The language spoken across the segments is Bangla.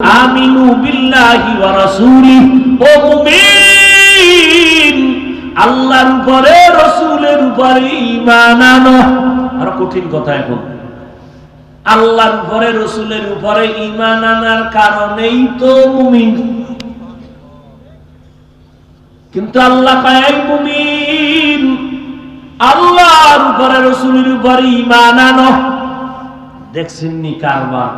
আমিনু বিল্লাহি ওয়া ও মুমিন, আল্লাহর উপরে, রাসূলের উপরে ঈমান আনো। আর কঠিন কথা এখন। আল্লাহর উপরে, রাসূলের উপরে ঈমান আনার কারণেই তো মুমিন। কিন্তু আল্লাহ পায় মুমিন, আল্লাহর উপরে, রাসূলের উপরে ঈমান আনো। দেখছেন নি কারবার?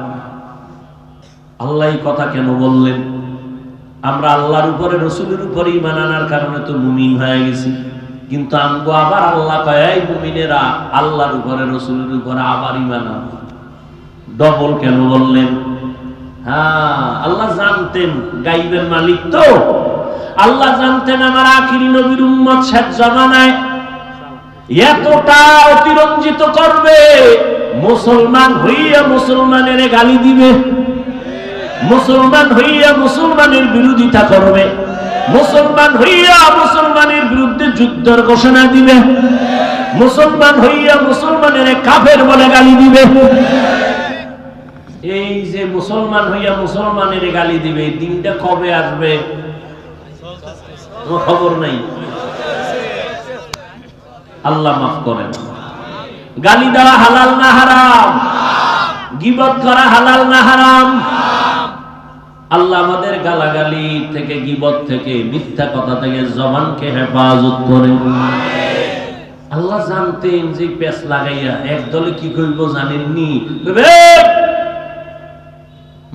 আল্লাহ কথা কেন বললেন? আমরা আল্লাহর উপরে, রসুলের উপরে ইমান আনার কারণে তো মুমিন হয়ে গেছি। কিন্তু আমগো আবার আল্লাহ কয় মুমিনেরা আল্লাহর উপরে, রসুলের উপরে আবার ইমান ডবল কেন বললেন? হ্যাঁ আল্লাহ জানতেন, গাইবের মালিক তো। আল্লাহ জানতেন আমার আখিরি নবীর উম্মত শেষ জমানায় এতটা অতিরঞ্জিত করবে, মুসলমান হইয়া মুসলমানের গালি দিবে। মুসলমান হইয়া মুসলমানের বিরোধিতা করবে। মুসলমান হইয়া মুসলমানের বিরুদ্ধে যুদ্ধের ঘোষণা দিবে। মুসলমান হইয়া মুসলমানের কাফের বলে গালি দিবে। এই যে মুসলমান হইয়া মুসলমানের গালি দিবে দিনটা কবে আসবে? খবর নাই। আল্লাহ মাফ করেন। গালি দেওয়া হালাল না হারাম? গিবত করা হালাল না হারাম? আল্লাহ আমাদের গালাগালি থেকে, গিবত থেকে, মিথ্যা কথা থেকে জবানকে হেফাজত করে আল্লাহ জানতেন যে পেস লাগাইয়া এক দলে কি করব জানেননি?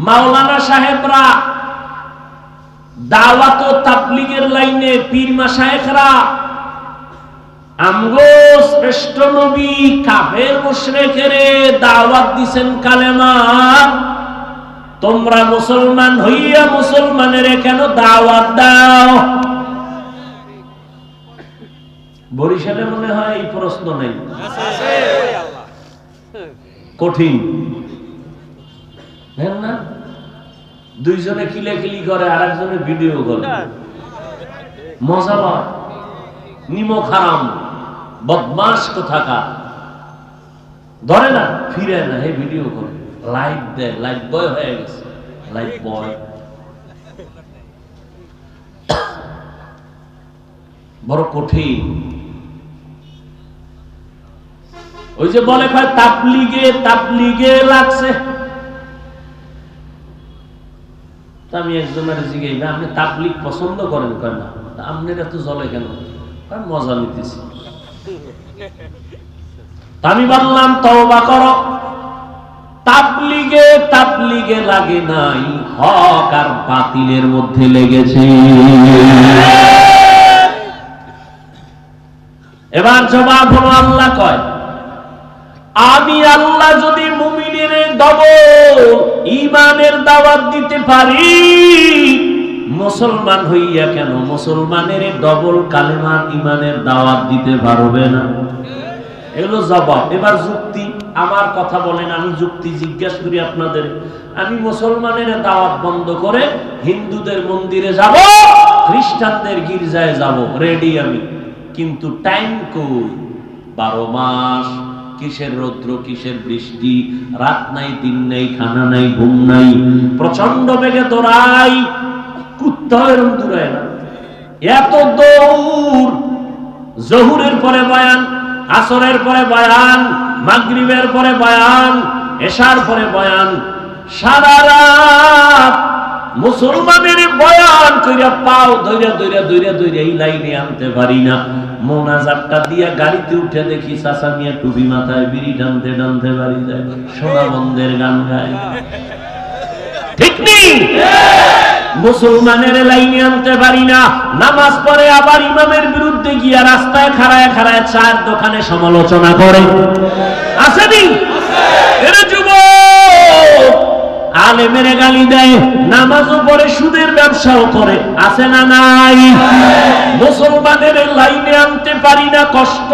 মাওলানা সাহেবরা, দাওয়াত ও তাবলিগের লাইনে পীর মাশায়েখরা, আমগো শ্রেষ্ঠ নবী কাফের মুশরিকেরে দাওয়াত দিছেন কালেমার। তোমরা মুসলমান হইয়া মুসলমানের কেন দাওয়াত দাও? বরিশালে মনে হয় এই প্রশ্ন নেই। কঠিন। না? দুইজনে করে আর একজনে ভিডিও করে। মজা লয়। নিমক হারাম। বদমাস কোথাকা ধরে না, ফিরে না, হে ভিডিও করে। বড় কঠিন। ওই যে বলে তাপলিগে তাপলিগে লাগছে। আমি একজনের জিজ্ঞাসা আপনি তাপলিগ পছন্দ করেন? কয় না। তা আপনার এত জলে কেন? মজা নিতেছি। তা আমি বললাম, তওবা করো। তাবলিগে তাবলিগে লাগে নাই, হক আর বাতিলের মধ্যে লেগেছে। এবার জবাব হলো আল্লাহ কয়, আমি আল্লাহ যদি মুমিনের দব ইমানের দাওয়াত দিতে পারি, মুসলমান হইয়া কেন মুসলমানের ডবল কালেমার ইমানের দাওয়াত দিতে পারবে না? এগুলো জবাব, এবার যুক্তি। আমার কথা বলেন, আমি যুক্তি জিজ্ঞাসা করি আপনাদের। আমি মুসলমানের দাওয়াত বন্ধ করে হিন্দুদের মন্দিরে যাব, খ্রিস্টানদের গির্জায় যাব রেডি আমি। কিন্তু টাইম কই? বারো মাস, কিসের রৌদ্র, কিসের বৃষ্টি? রাত নাই, দিন নাই, খানা নাই, ঘুম নাই। প্রচণ্ড বেগে দৌড়াই, কুত্তা এরম দূরায় না এত দৌড়, জহুরের পরে বয়ান আসরের পরে বয়ান, মাগরিবের পরে বয়ান, এশার পরে বয়ান। সারা রাত মুসলমানের বয়ান কইরা পাও ধইরা ধইরা ধইরা ধইরা এই লাইনে আনতে পারি না। মোনাজারটা দিয়া গাড়িতে উঠে দেখি চাচা মিয়া টুপি মাথায় বিড়ি টানতে টানতে বাড়ি যায়। সোনা বন্ধের গান গায়। ঠিক নেই? মুসলমানের লাইনে আনতে পারি না। নামাজ পড়ে আবার ইমামের বিরুদ্ধে গিয়া রাস্তায় খাড়ায় খাড়ায় চার দোকানে সমালোচনা করে। আসেনি যুবক! আলেমের গালি দেয়, নামাজও পড়ে, সুদের ব্যবসাও করে। আছে না নাই? মুসলমানের লাইনে আনতে পারি না, কষ্ট!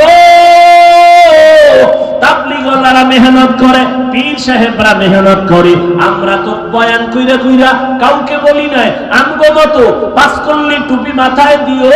তাবলিগলারা মেহনত করে, পীর সাহেবরা মেহনত করে। আমরা তো বয়ান কইরা কইরা কাউকে বলি নাই, আমগো মতো পাস করলে টুপি মাথায় দিও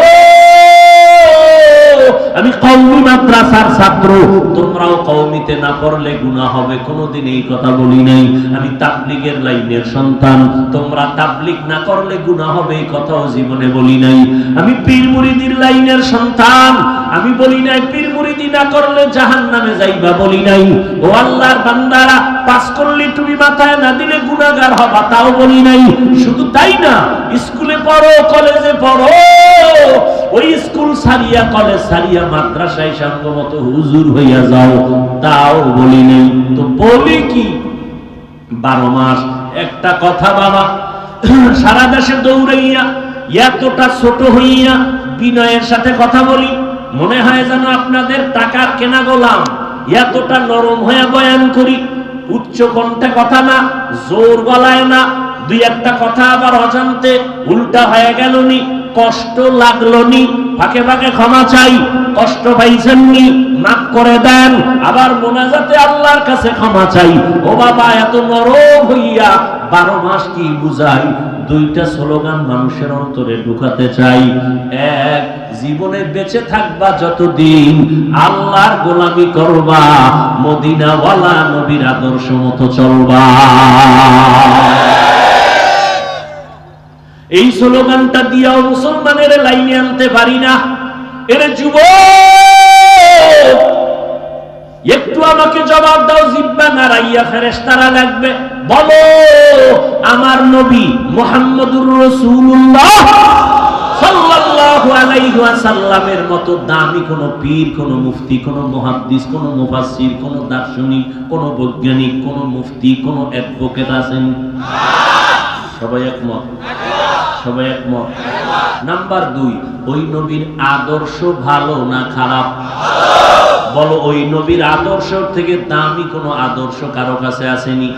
আমি কওমি মাদ্রাসার ছাত্র। তোমরাও কওমিতে না পড়লে গুনাহ হবে, কোনোদিন এই কথা বলি নাই। আমি তাবলিগের লাইনের সন্তান, তোমরা তাবলিগ না করলে গুনাহ হবে, এই কথাও জীবনে বলি নাই। আমি পীর মুরিদির লাইনের সন্তান, আমি বলি নাই, পীর মুরিদি না করলে জাহান্নামে যাইবা বলি নাই। ও আল্লাহর বান্দারা, পাস করলে তুমি মাথায় না দিলে গুনাহগার হবা, তাও বলি নাই। শুধু তাই না, স্কুলে পড়ো, কলেজে পড়ো ওই স্কুল সারিয়া কলেজ সারিয়া মাদ্রাসায় সঙ্গমত হুজুর হইয়া যাও। তাও বলি নাই। তো বলি কি? বারো মাস। একটা কথা বাবা, সারা দেশে দৌড়াইয়া, এতটা ছোট হইয়া বিনয়ের সাথে কথা বলি, মনে হয় যেন আপনাদের টাকার কেনা গোলাম। এতটা নরম হয়ে বয়ান করি, উচ্চ কণ্ঠে কথা না, জোর গলায় না, দুই একটা কথা আবার অজান্তে উল্টা হয়ে গেল নি কষ্ট লাগল নি? ফাঁকে ফাঁকে ক্ষমা চাই। কষ্ট পাইছেন নি মাফ করে দেন। আবার মোনাজাতে আল্লাহর কাছে ক্ষমা চাই। ও বাবা, এত নরম হইয়া বারো মাস কি বুঝাই? দুইটা স্লোগান মানুষের অন্তরে ঢুকাতে চাই। এক, জীবনে বেঁচে থাকবা যতদিন আল্লাহর গোলামি করবা, মদিনাওয়ালা নবীর আদর্শ মতো চলবা। এই স্লোগানটা দিয়াও মুসলমানের লাইনে আনতে পারি না। এর যুব একটু আমাকে জবাব দাও, জিব্বা নারাইয়া ফেরেশতারা লাগবে বলো, আমার নবী মুহাম্মদুর রাসূলুল্লাহ সাল্লাল্লাহু আলাইহি ওয়াসাল্লামের মতো দামি কোন পীর, কোন মুফতি, কোন মুহাদ্দিস, কোন মুফাসসির, কোন দার্শনিক, কোন বৈজ্ঞানিক, কোন মুফতি, কোন অ্যাডভোকেট আছেন? সবাই একমত? সবাই একমত? নাম্বার দুই, ওই নবীর আদর্শ ভালো না খারাপ? বলো, ওই নবীর আদর্শ থেকে দামি কোনো আদর্শ কারও কাছে আসেনি?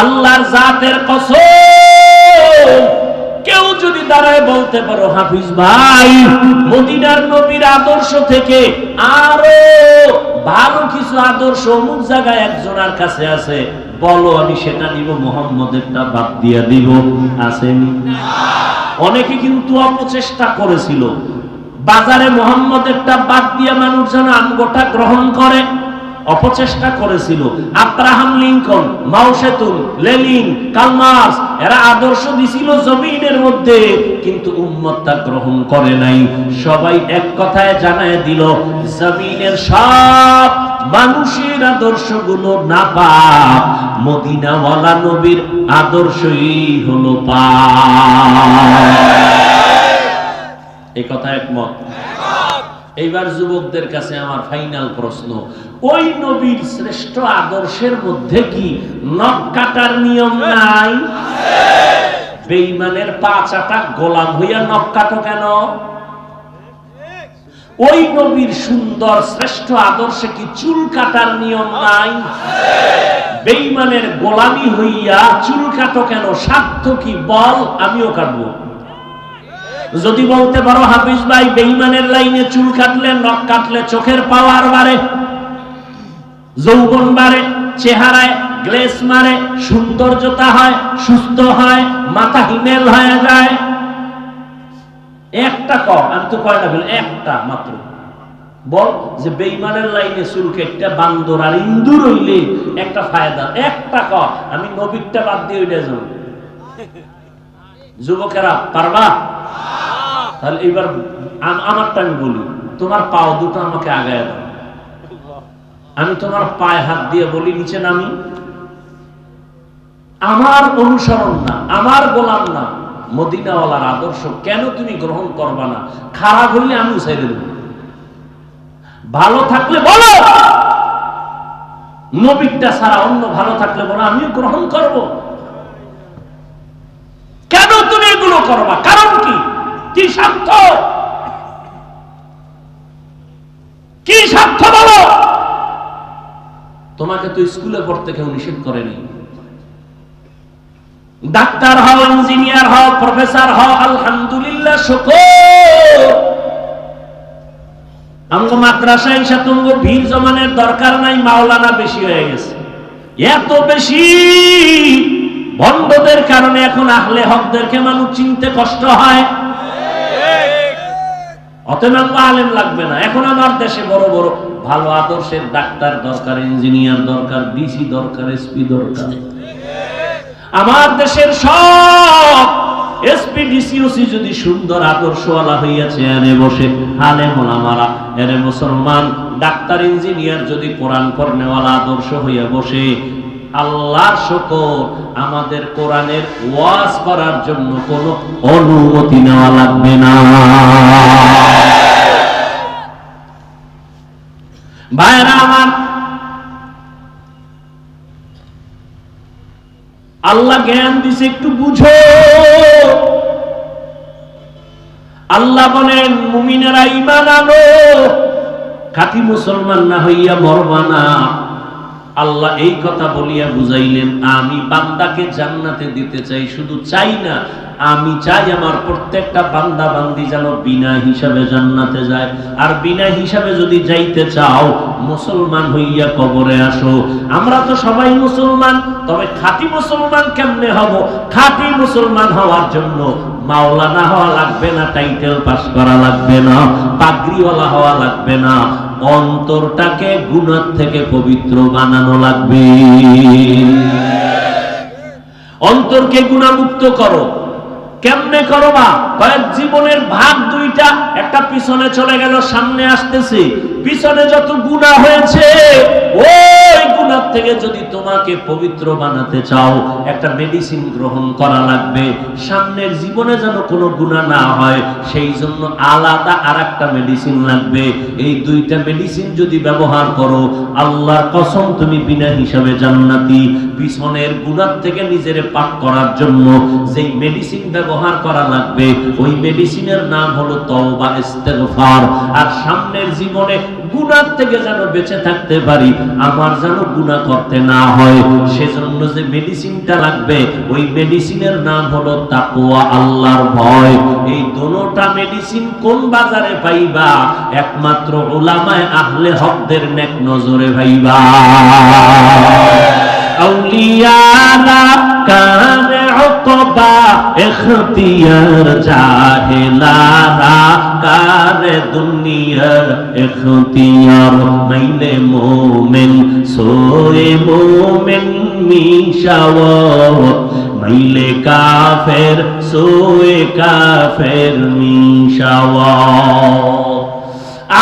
আল্লাহর জাতের কসম, কেউ যদি দাঁড়ায় বলতে পারো, হাফিজ ভাই, মদিনার নবীর আদর্শ থেকে আরও ভালো কিছু আদর্শ অমুক জায়গায় একজনের কাছে আছে। বলো, আমি সেটা দিব, মোহাম্মদেরটা বাদ দিয়া দিব। আসেনি। অনেকে কিন্তু অপচেষ্টা করেছিল। বাজারে মোহাম্মদেরটা বাদ দিয়া মানুষ যেন আমগোটা গ্রহণ করে, অপচেষ্টা করেছিল। Abraham Lincoln Mao Tse-tung Lenin, Karl Marx, এরা আদর্শ দিছিল জমিনের মধ্যে, কিন্তু উম্মত তা গ্রহণ করে নাই। সবাই এক কথায় জানায় দিল, জমিনের সব মানুষের আদর্শগুলো না পাপ, মদিনাওয়ালা নবীর আদর্শই হলো এই কথা একমত? এইবার যুবকদের কাছে আমার ফাইনাল প্রশ্ন, ওই নবীর শ্রেষ্ঠ আদর্শের মধ্যে কি নখ কাটার নিয়ম নাই? বেইমানের পা চাটা গোলাম হইয়া নখ কাটো কেন? ওই নবীর সুন্দর শ্রেষ্ঠ আদর্শে কি চুল কাটার নিয়ম নাই? বেইমানের গোলামি হইয়া চুল কাটো কেন? স্বার্থ কি? বল, আমিও কাটবো। যদি বলতে পারো, হাফিজ ভাই বেইমানের লাইনে চুল কাটলে, নখ কাটলে চোখের পাওয়ার বাড়ে, যৌবন বাড়ে, চেহারায় গ্লেস মারে, সৌন্দর্যতা হয়, সুস্থ হয়, মাথা হিমেল হয়ে যায়। একটা ক আমি তো কয়টা বলি একটা মাত্র। বল যে বেইমানের লাইনে চুল কেটটা বান্দর আর ইন্দুর হইলে একটা ফায়দা, একটা ক আমি নবীরটা বাদ দিয়ে ওইটা যাব। যুবকেরা, পারবা? তাহলে এবার আমারটা আমি বলি, তোমার পাও দুটো আমাকে আগায় দাও। আমি তোমার পায়ে হাত দিয়ে বলি, নিচে নামি। আমার অনুসরণ না, আমার গোলাম না। মদিনাওয়ালার আদর্শ কেন তুমি গ্রহণ করবা না? খারাপ হইলে আমি ছেড়ে দেব। ভালো থাকলে বলো। নবীরটা ছাড়া অন্য ভালো থাকলে বলো, আমিও গ্রহণ করব। কেন তুমি এগুলো করবা? কারণ কি? কি স্বার্থ? কি স্বার্থ বলো? তোমাকে তো স্কুলে পড়তে কেউ নিষেধ করেনি। ডাক্তার হও, ইঞ্জিনিয়ার হও, প্রফেসর হও, আলহামদুলিল্লাহ, শুকর। আমগো মাদ্রাসায় এসে তুমগো ভিড় জমানের দরকার নাই, মাওলানা বেশি হয়ে গেছে। এত বেশি ভণ্ডদের কারণে এখন আহলে হকদেরকে মানুষ চিনতে কষ্ট হয়। অতএব আলেম লাগবে না। এখন আমার দেশে বড় বড় ভালো আদর্শের ডাক্তার দরকার, ইঞ্জিনিয়ার দরকার, ডিসি দরকার, এসপি দরকার। আমার দেশের সব যদি সুন্দর আদর্শওয়ালা হইয়াছে, এনে বসে মোলামারা, এনে মুসলমান, ডাক্তার, ইঞ্জিনিয়ার যদি কোরআন আদর্শ হইয়া বসে শকর, আমাদের কোরআনের ওয়াজ করার জন্য কোনো অনুমতি নেওয়া লাগবে না। ভাইরা আমার আল্লাহ জ্ঞান দিছে, একটু বুঝো। আল্লাহ বলেন, মুমিনেরা ইমান আনো। খাঁটি মুসলমান না হইয়া মরবা না। আল্লাহ এই কথা বলিয়া বুঝাইলেন, আমি বান্দাকে জান্নাতে দিতে চাই, শুধু চাই না আমি চাই আমার প্রত্যেকটা বান্দা বান্দি যেন বিনা হিসাবে জান্নাতে যায়। আর বিনা হিসাবে যদি যাইতে চাও, মুসলমান হইয়া কবরে আসো। আমরা তো সবাই মুসলমান, তবে খাঁটি মুসলমান কেমনে হব? খাঁটি মুসলমান হওয়ার জন্য মাওলানা হওয়া লাগবে না, টাইটেল পাস করা লাগবে না, পাগড়িওয়ালা হওয়া লাগবে না। অন্তরটাকে গুণার থেকে পবিত্র বানানো লাগবে। অন্তরকে গুণামুক্ত করো। কেমনে করো বা কয়েক জীবনের ভাগ দুইটা, একটা পিছনে চলে গেল, সামনে আসতেছি। পিছনে যত গুণা হয়েছে গুণার থেকে যদি তোমাকে পবিত্র বানাতে চাও, একটা মেডিসিন গ্রহণ করা লাগবে। সামনের জীবনে যেন কোনো গুণা না হয়, সেই জন্য আলাদা আর একটা মেডিসিন লাগবে। এই দুইটা মেডিসিন যদি ব্যবহার করো, আল্লাহর কসম, তুমি বিনা হিসাবে জান্নাতি। পিছনের গুণার থেকে নিজের পাক করার জন্য যেই মেডিসিন ব্যবহার করা লাগবে, ওই মেডিসিনের নাম হলো তওবা, ইস্তেগফার। আর সামনের জীবনে গুনার থেকে যেন বেঁচে থাকতে পারি, আমার যেন গুণা করতে না হয়, সেজন্য যে মেডিসিনটা লাগবে, ওই মেডিসিনের নাম হলো তাকোয়া আল্লাহর ভয়। এই দোনোটা মেডিসিন কোন বাজারে পাইবা? একমাত্র ওলামায় আহলে হকদের নেক নজরে পাইবা। অকবা এখতিয়ার জাহেলারা কারে দুনিয়ার এখতিয়ার মাইলে মোমেন, সোয়ে মোমেন মিশাওয়াত মাইলে কাফের, সোয়ে কাফের মিশাওয়াত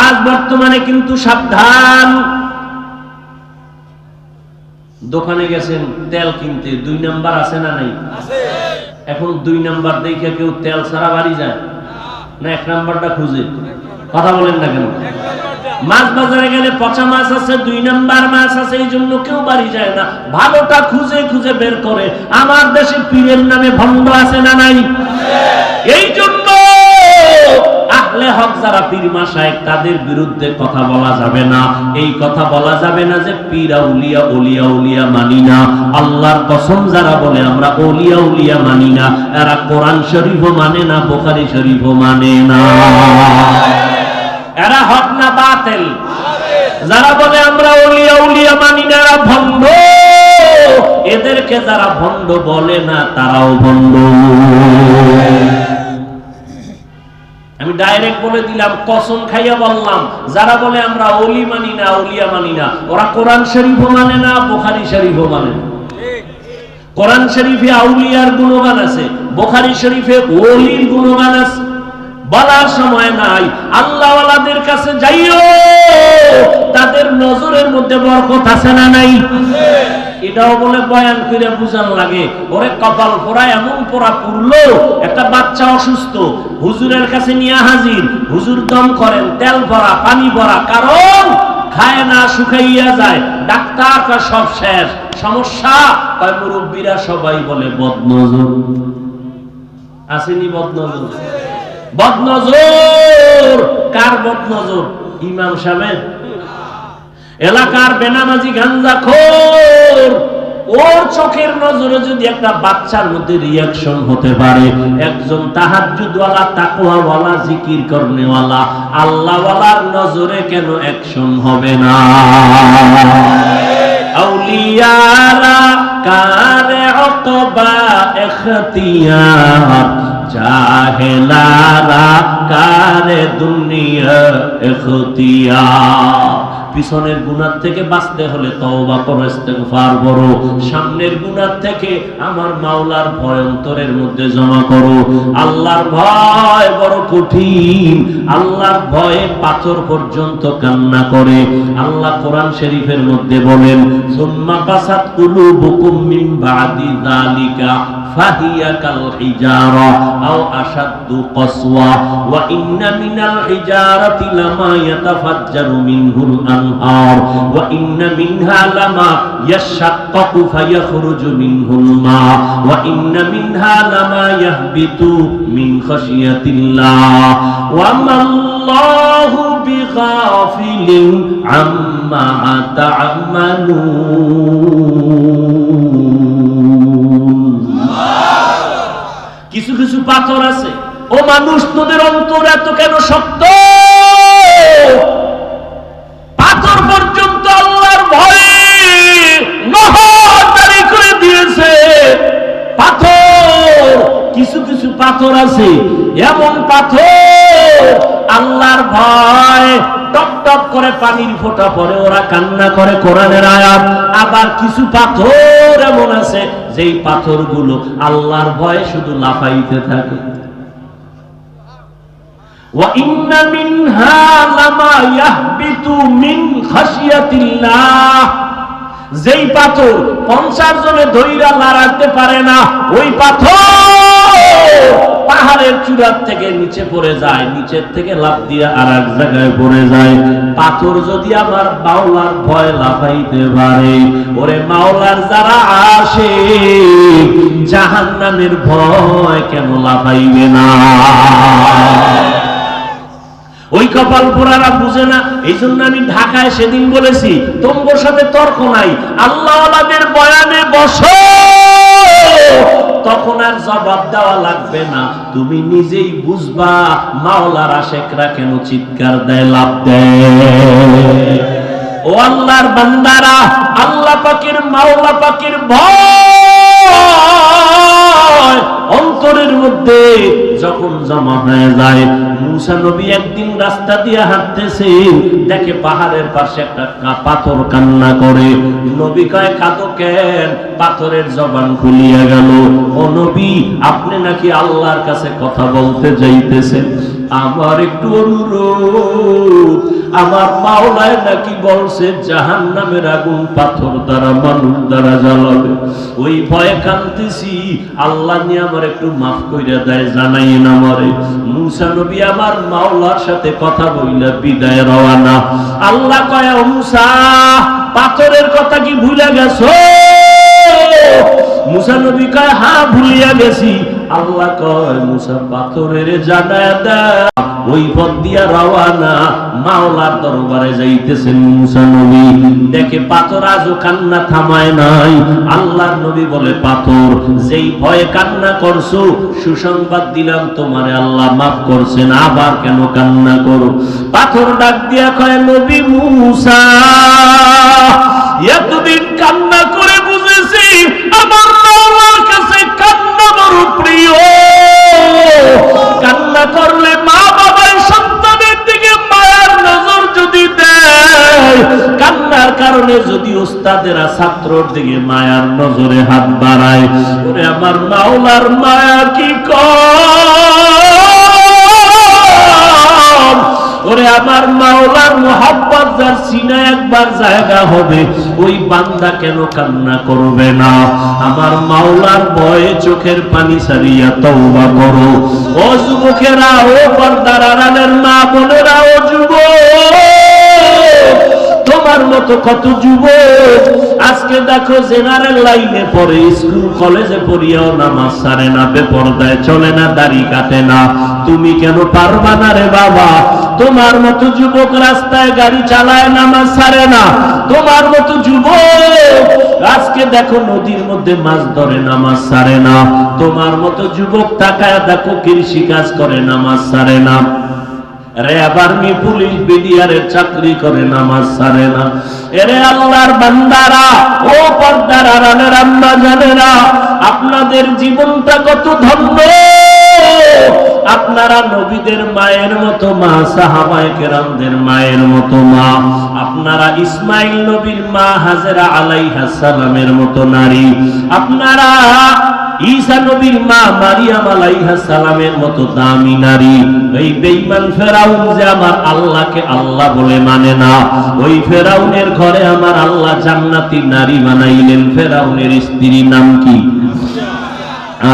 আজ বর্তমানে কিন্তু সাবধান। দোকানে গেছেন, তেল কিনতে, দুই নাম্বার আছে না নাই? এখন দুই নাম্বার দেখে কেউ তেল ছাড়া বাড়ি যায়? না, এক নাম্বারটা খুঁজে। কথা বলেন না কেন? মাছ বাজারে গেলে পচা মাছ আছে, দুই নাম্বার মাছ আছে, এই জন্য কেউ বাড়ি যায় না। ভালোটা খুঁজে খুঁজে বের করে। আমার দেশে পীরের নামে ভণ্ড আছে না নাই? এই হক যারা পীর মাসায় তাদের বিরুদ্ধে কথা বলা যাবে না। এই কথা বলা যাবে না যে পীর আউলিয়া ওলিয়া উলিয়া মানি না। আল্লাহর কসম যারা বলে, আমরা ওলিয়া উলিয়া মানি না। এরা কোরআন শরীফও মানে না, বোখারি শরীফও মানে না। এরা হক না বাতিল? যারা বলে, আমরা ওলিয়া উলিয়া মানি না, এরা ভণ্ড। এদেরকে যারা ভণ্ড বলে না, তারাও ভণ্ড। আমি ডাইরেক্ট বলে দিলাম, কসম খাইয়া বললাম, যারা বলে আমরা অলি মানি না, অলিয়া মানি না, ওরা কোরআন শরীফও মানে না, বোখারি শরীফও মানে না। কোরআন শরীফে আউলিয়ার গুণগান আছে, বোখারি শরীফে ওলির গুণগান আছে। বলার সময় নাই, আল্লাহওয়ালাদের কাছে যাইও, তাদের নজরের মধ্যে বরকত আছে না নাই? এটাও বলে বয়ান করে বুঝান লাগে। ওরে কপাল পোড়া, এমন পোড়া পুরলো, একটা বাচ্চা অসুস্থ, হুজুরের কাছে নিয়ে হাজির, হুজুর দম করেন, তেল ভরা, পানি ভরা, কারণ খায় না, শুকাইয়া যায়, ডাক্তার সব শেষ। সমস্যা? কয়, মুরব্বীরা সবাই বলে, বদনজর। আসেনি বদনজর? বদনজর! কার বদনজর? ইমাম সাহেব এলাকার বেনামাজি গাঞ্জা খোর। ওর চোখের নজরে যদি একটা বাচ্চার মধ্যে রিয়াকশন হতে পারে, একজন তাহাজ্জুদওয়ালা, তাকওয়াওয়ালা, জিকির করনেওয়ালা, আল্লাহওয়ালার নজরে কেন অ্যাকশন হবে না? আউলিয়ারা কারে অতবা এখতিয়ার, জাহেলারা কারে দুনিয়া এখতিয়া পিছনের গুনার থেকে বাঁচতে হলে তওবা করো, ইস্তেগফার করো। সামনের গুনার থেকে আমার মাওলার ভয় অন্তরের মধ্যে জমা করো। আল্লাহর ভয় বড় কঠিন। আল্লাহর ভয়ে পাথর পর্যন্ত কান্না করে। আল্লাহ কোরআন শরীফের মধ্যে বলেন, সুম্মা কাসাত কুলুবুকুম মিন বাদি যালিকা ফাহিয়া কাল হিজারা আও আশাদ্দু কসওয়া। ওয়া ইন্না মিনাল হিজারাতি লামা ইয়াতাফাজ্জারু ওয়া ইন্না মিনহা লামা ইয়াশাক্কাকু ফায়াখরুজু মিনহুল মা। ওয়া ইন্না মিনহা লামা ইয়াহবিতু মিন খাশিয়াতিল্লাহ। ওয়া মাল্লাহু বিগাফিলিন আম্মা তা'মালুন কিছু কিছু পাথর আছে। ও মানুষ, তোদের অন্তর এত কেন শক্ত পাথর পর্যন্ত আল্লাহর ভয়ে নহরদারি করে দিয়েছে পাথর কিছু কিছু পাথর আছে এমন পাথর আল্লাহর ভয় টপ টপ করে পানির ফোঁটা পরে ওরা কান্না করে কোরআনের আয়াত আবার কিছু পাথর এমন আছে যেই পাথরগুলো আল্লাহর ভয়ে শুধু লাফাইতে থাকে وَإِنَّ مِنْهَا لَمَا يَهْبِطُ مِنْ خَشْيَةِ اللَّهِ যেই পাথর পঞ্চাশ জনে ধৈরা লাড়াতে পারে না, ওই পাথর পাহাড়ের চূড়ার থেকে নিচে পড়ে যায়, নিচের থেকে লাফ দিয়ে আর এক জায়গায় পড়ে যায়। পাথর যদি আমার মাওলার ভয় লাফাইতে পারে, ওরে মাওলার যারা আসে, জাহান্নামের ভয় কেন লাফাইবে না? ওই কপাল পোড়ারা বুঝে না এই জন্য আমি ঢাকায় সেদিন বলেছি, তোমার সাথে তর্ক নাই, আল্লাহ বয়ানে বসো। তখন আর জবাব দেওয়া লাগবে না, তুমি নিজেই বুঝবা, মাওলার আশেকরা কেন চিৎকার দেয় লাভ দেয়। ও আল্লাহর বান্দারা, আল্লাহ পাকের, মাওলা পাকের ভয়, অন্তরের মধ্যে যখন জমা হয়ে যায় মুসা নবী একদিন রাস্তা দিয়ে হাঁটতেছে, দেখে পাহাড়ের পাশে একটা পাথর কান্না করে। নবী কয়, কাঁদো কেন? পাথরের জবান খুলিয়া গেল। ও নবী, আপনি নাকি আল্লাহর কাছে কথা বলতে যাইতেছেন? আমার একটু অনুরোধ, আমার মাওলায় নাকি বলছে জাহান নামের আগুন পাথর দ্বারা মানুষ দ্বারা জ্বালাবে। ওই ভয়ে কান্দিছি আল্লাহ নিয়ে আমার একটু মাফ কইরা দেয় জানাই না মরে মুসা নবী আমার মাওলার সাথে কথা বইলা বিদায় রওয়ানা। আল্লাহ কয়, "ও মুসা, পাথরের কথা কি ভুলে গেছো? মুসা নবী কয় হ্যাঁ ভুলিয়া গেছি। আল্লাহ কয়, মুসা পাথরের জানায় দেয় ওই পথ দিয়া রওয়ানা, মাওলার দরবারে যাইতেছেন মুসা নবী। দেখে পাথর আজও কান্না থামায় নাই। আল্লাহর নবী বলে, পাথর, যেই ভয়ে কান্না করছ, সুসংবাদ দিলাম তোমারে, আল্লাহ মাফ করছেন, আবার কেন কান্না করো? পাথর ডাক দিয়া কয়, নবী মুসা এতদিন কান্না করে বুঝেছি, আমার কান্না করলে মা বাবার সন্তানের দিকে মায়ার নজর যদি দেয়, কান্নার কারণে যদি ওস্তাদেরা ছাত্রর দিকে মায়ার নজরে হাত বাড়ায়, ওরে আমার মাওলার মায়া কি কম ওরে আমার মাওলার মোহাব্বত যার সিনা একবার জায়গা হবে, ওই বান্দা কেন কান্না করবে না? আমার মাওলার বয়ে চোখের পানি সারিয়া তওবা করো। ও যুবকেরা, ও পর্দার আড়ালের মা বোনেরা, ও যুবক! তোমার মতো কত যুবক? আজকে দেখো জেনারেল লাইনে পড়ে, স্কুল, কলেজে পড়িয়াও নামাজ সারে না, বেপরদায় চলে না, দাড়ি কাটে না। তুমি কেন পারবা না রে বাবা? তোমার মতো যুবক রাস্তায় গাড়ি চালায়, নামাজ সারে না। তোমার মতো যুবক আজকে দেখো নদীর মধ্যে মাছ ধরে, নামাজ সারে না। তোমার মতো যুবক তাকায় দেখো কৃষি কাজ করে, নামাজ সারে না। আর্মি পুলিশ বিডিআরের চাকরি করে, নামাজ সারে না। এরে আল্লাহর বান্দারা, ও পর্দার জানেরা আপনাদের জীবনটা কত ধন্য। আপনারা নবীদের মায়ের মতো মা, সাহাবায়ে কেরামদের মায়ের মতো মা। আপনারা ইসমাইল নবীর মা, হাজেরা আলাইহাস সালামের মতো নারী। আপনারা নবীর মা মারিয়াম সালামের মতো দামি নারী। ফেরাউন যে আমার আল্লাহকে আল্লাহ বলে মানে না, ওই ফেরাউনের ঘরে আমার আল্লাহ জান্নাতি নারী বানাইলেন। ফেরাউনের নাম কি?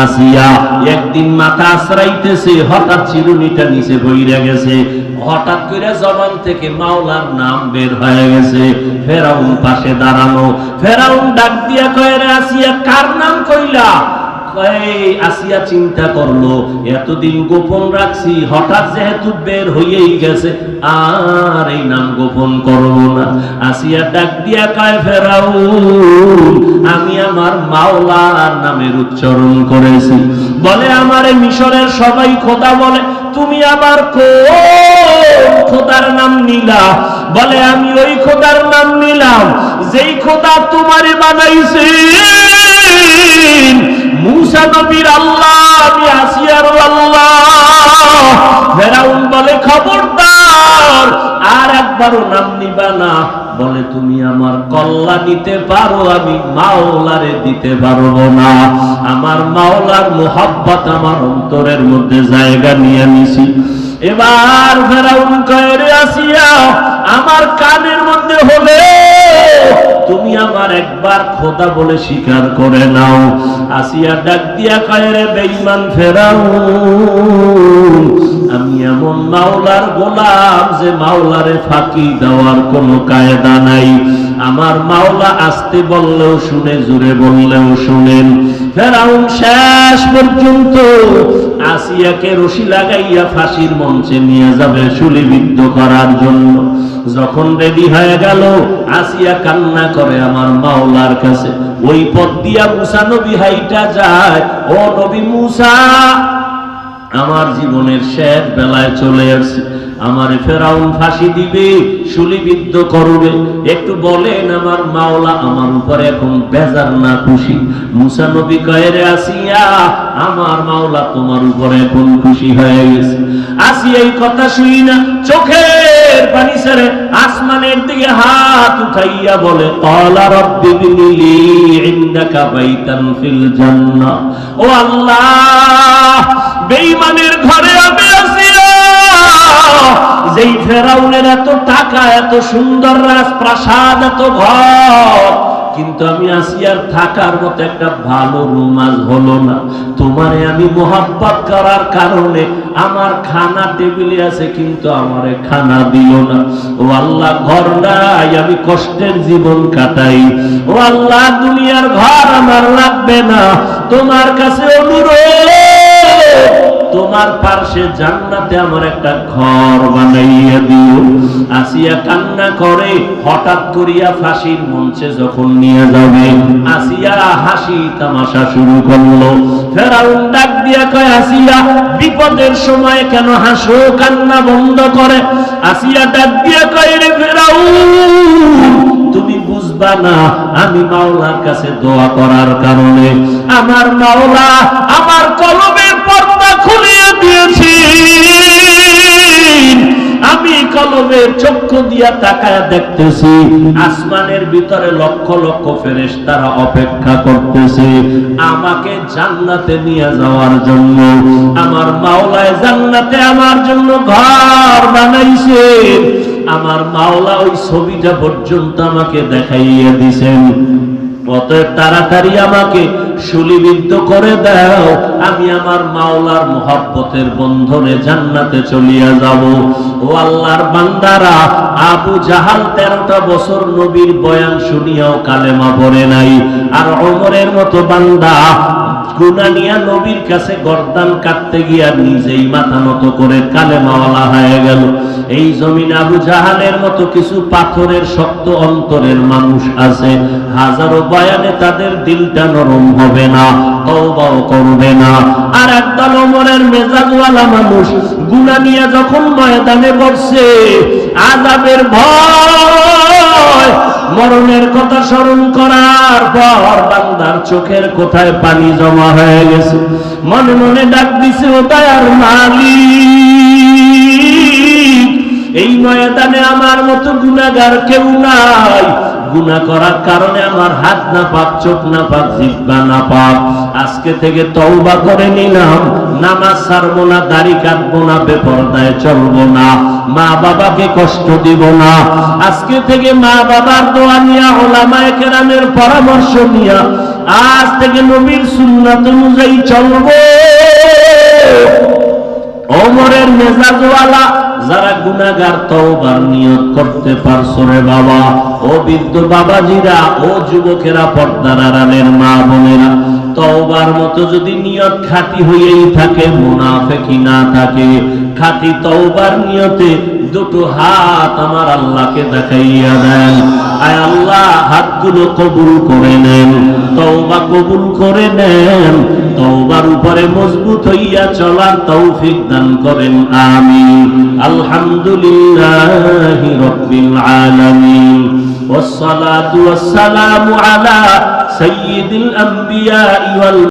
আসিয়া। একদিন মাথা আশ্রাইতেছে, হঠাৎ চিরুনিটা নিচে বইরা গেছে। হঠাৎ করে জবান থেকে মাওলার নাম বের হয়ে গেছে। ফেরাউন পাশে দাঁড়ানো। ফেরাউন ডাক দিয়া কয়ে আসিয়া, কার নাম কইলা? আসিয়া চিন্তা করল, এতদিন গোপন রাখছি, হঠাৎ যেহেতু বের হইয়েই গেছে, আর এই নাম গোপন না। আসিয়া ডাক দিয়া কয় ফেরাউ আমি আমার মাওলার নামের উচ্চারণ করেছি। বলে, আমার মিশরের সবাই খোদা বলে, তুমি আবার খোদার নাম নিলা? বলে, আমি ওই খোদার নাম নিলাম, যেই খোদা তোমারে বানাইছে মুসা নবীর আল্লাহ, আমি আসিয়ার আল্লাহ। ফেরাউন বলে, খবরদার, আর একবারও নাম নিবা না। বলে, তুমি আমার কল্লা নিতে পারো, আমি মাওলারে দিতে পারব না। আমার মাওলার মোহাব্বত আমার অন্তরের মধ্যে জায়গা নিয়ে নিছি। এবার ফেরাউন কয়ে আসিয়া, আমার কানের মধ্যে হলে তুমি আমার একবার খোদা বলে স্বীকার করে নাও। আসিয়া ডাক দিয়া কয়ে, রে বেঈমান ফেরাও আমি এমন মাওলার গোলাম যে মাওলারে ফাঁকি দেওয়ার কোনো কায়দা নাই। আমার মাওলা আসতে বললেও শুনে, জুড়ে বললেও শুনেন। ফেরাউন শেষ পর্যন্ত আসিয়াকে রশি লাগাইয়া ফাঁসির মঞ্চে নিয়ে যাবে শুলিবিদ্ধ করার জন্য। যখন রেডি হয়ে গেল, আসিয়া কান্না করে আমার মাওলার কাছে, ওই পদ দিয়া মুসা নবী হাইটা যায়, ও নবী মুসা আমার জীবনের শেষ বেলায় চলে আসছে। আমার ফেরাউন ফাঁসি দিবে শুলিবিদ্ধ করবে। একটু বলেন আমার মাওলা, আমার উপরে এখন বেজার না খুশি। মুসা নবী কয়েরে আসিয়া, আমার মাওলা, তোমার উপরে এখন খুশি হয়ে গেছে। আসি এই কথা শুই না, চোখের পানি ছেড়ে আসমানের দিকে হাত উঠাইয়া বলে কলা ও আল্লাহ বেঈমানের ঘরে আমি যেই ফেরাউনের এত টাকা, এত সুন্দর রাজপ্রাসাদ, এত ঘর, কিন্তু আমি আসিয়ার থাকার মতো একটা ভালো রুম আজ হলো না। তোমারে আমি মোহাব্বত করার কারণে আমার খানা টেবিলে আছে, কিন্তু আমারে খানা দিল না। ও আল্লাহ, ঘর নাই, আমি কষ্টের জীবন কাটাই। ও আল্লাহ, দুনিয়ার ঘর আমার লাগবে না। তোমার কাছে অনুরোধ তোমার পার্শ্বে জান্নাতে আমার একটা ঘর বানাইয়া দিও। আসিয়া কান্না করে, হঠাৎ করিয়া ফাঁসির মঞ্চে যখন নিয়ে যাবে, আসিয়া হাসি তামাশা শুরু করল। ফেরাউন ডাক দিয়া কয়, আসিয়া, বিপদের সময় কেন হাসো, কান্না বন্ধ করে? আসিয়া ডাক দিয়া কয়, রে ফেরাউন, তুমি বুঝবা না, আমি মাওলার কাছে দোয়া করার কারণে। আমার মাওলা আমার কলমের পর্দা খুলিয়ে দিয়েছি। আমি কলমের চক্ষু দিয়া তাকায় দেখতেছি, আসমানের ভিতরে লক্ষ লক্ষ ফেরেশ তারা অপেক্ষা করতেছে আমাকে জান্নাতে নিয়ে যাওয়ার জন্য। আমার মাওলায় জান্নাতে আমার জন্য ঘর বানাইছে। আমার মাওলা ওই ছবিটা পর্যন্ত আমাকে দেখাইয়া দিছেন। অতএব তাড়াতাড়ি আমাকে শুলিবিদ্ধ করে দাও, আমি আমার মাওলার মোহাব্বতের বন্ধনে জান্নাতে চলিয়া যাব। ও আল্লাহর বান্দারা, আবু জাহাল তেরোটা বছর নবীর বয়ান শুনিয়াও কালেমা পড়ে নাই। আর অমরের মতো বান্দা গুনা নিয়া নবীর কাছে গর্দান কাটতে গিয়া নিজেই মাথা নত করে কালেমাওয়ালা হয়ে গেল। এই জমিন আবু জাহালের মতো কিছু পাথরের শক্ত অন্তরের মানুষ আছে। হাজারো বয়ানে তাদের দিলটা নরম হবে না, তওবাও করবে না। আর একদল ওমরের মেজাজওয়ালা মানুষ গুনা নিয়ে যখন ময়দানে বসছে আজাবের ভয় মরণের কথা স্মরণ করার পর বান্দার চোখের কোথায় পানি জমা হয়ে গেছে? মনে মনে ডাক দিছে, ও তার মালি এই ময়দানে আমার মতো গুণাগার কেউ নাই। গুণা করার কারণে আমার হাত না পাক, চোখ না পাক, জিব্বা না পাক। আজকে থেকে তওবা করে নিলাম। নামাজ ছাড়বো না, দাড়ি কাটবো না, বেপরদায় চলবো না। মা বাবাকে কষ্ট দিব না। আজকে থেকে মা বাবার দোয়া নিয়া ওলামায়ে কেরামের পরামর্শ নিয়া আজ থেকে নবীর সুন্নাত অনুযায়ী চলবো। ওমরের মেজাজওয়ালা যারা গুনাগার তওবার নিয়ত করতে পারছ রে বাবা, ও বৃদ্ধ বাবাজিরা, ও যুবকেরা পর্দার আড়ালের মা বোনেরা। তওবার মতো যদি নিয়ত খাঁটি হয়েই থাকে মুনাফেকি না থাকে। খাঁটি তওবার নিয়তে দুটো হাত আমার আল্লাহকে দেখাইয়া দেন আয় আল্লাহ হাতগুলো কবুল করে নেন তওবা কবুল করে নেন তওবার উপরে মজবুত হইয়া চলার তৌফিক দান করেন আমিন আলহামদুলিল্লাহি রাব্বিল আলামিন والصلاة والسلام على سيد الأنبياء وال